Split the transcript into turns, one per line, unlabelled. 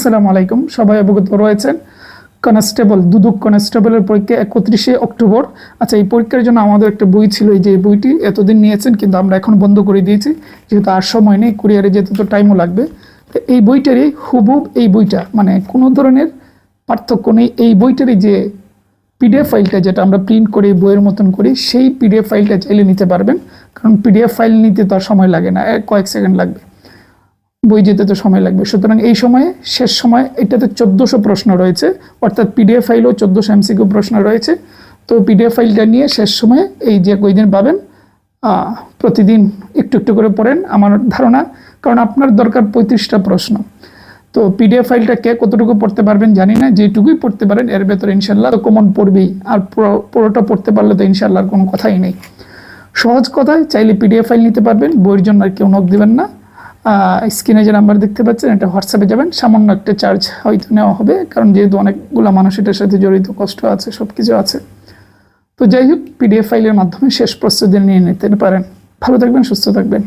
আসসালামু আলাইকুম। সবাই অবগত রয়েছেন, কনস্টেবল, দুদক কনস্টেবলের পরীক্ষা একত্রিশে অক্টোবর। আচ্ছা এই পরীক্ষার জন্য আমাদের একটা বই ছিল, এই যে বইটি এতদিন নিয়েছেন, কিন্তু আমরা এখন বন্ধ করে দিয়েছি, যেহেতু আর সময় নেই, কুরিয়ারে যেতে তো টাইমও লাগবে। তো এই বইটারই হুবহুব এই বইটা মানে কোনো ধরনের পার্থক্য নেই। এই বইটারই যে পিডিএফ ফাইলটা যেটা আমরা প্রিন্ট করে, বইয়ের মতন করি, সেই পিডিএফ ফাইলটা চাইলে নিতে পারবেন, কারণ পিডিএফ ফাইল নিতে তো সময় লাগে না কয়েক সেকেন্ড লাগবে। বই যেতে তো সময় লাগবে। সুতরাং এই সময়ে, শেষ সময় এটাতে চোদ্দোশো প্রশ্ন রয়েছে, অর্থাৎ পিডিএফ ফাইলও চোদ্দোশো এমসিকিউ প্রশ্ন রয়েছে। তো পিডিএফ ফাইলটা নিয়ে শেষ সময়ে এই যে কয়দিন পাবেন প্রতিদিন একটু একটু করে পড়েন আমার ধারণা, কারণ আপনার দরকার পঁয়ত্রিশটা প্রশ্ন। তো পিডিএফ ফাইলটা কে কতটুকু পড়তে পারবেন জানি না, যেটুকুই পড়তে পারেন, এর ভেতরে ইনশাল্লাহ তো কমন পড়বেই, আর পুরোটা পড়তে পারলে তো ইনশাল্লাহ কোনো কথাই নেই। সহজ কথায় চাইলে পিডিএফ ফাইল নিতে পারবেন, বইয়ের জন্য আর কেউ নক দেবেন না। স্ক্রিনে যে নাম্বার দেখতে পাচ্ছেন, এটা হোয়াটসঅ্যাপে যাবেন। সামান্য একটা চার্জ হয়তো নেওয়া হবে, কারণ যেহেতু অনেকগুলো মানুষ এটার সাথে জড়িত, কষ্ট আছে সব কিছু আছে। তো যাই হোক পিডিএফ ফাইলের মাধ্যমে শেষ প্রস্তুতি নিয়ে নিতে পারেন। ভালো থাকবেন, সুস্থ থাকবেন।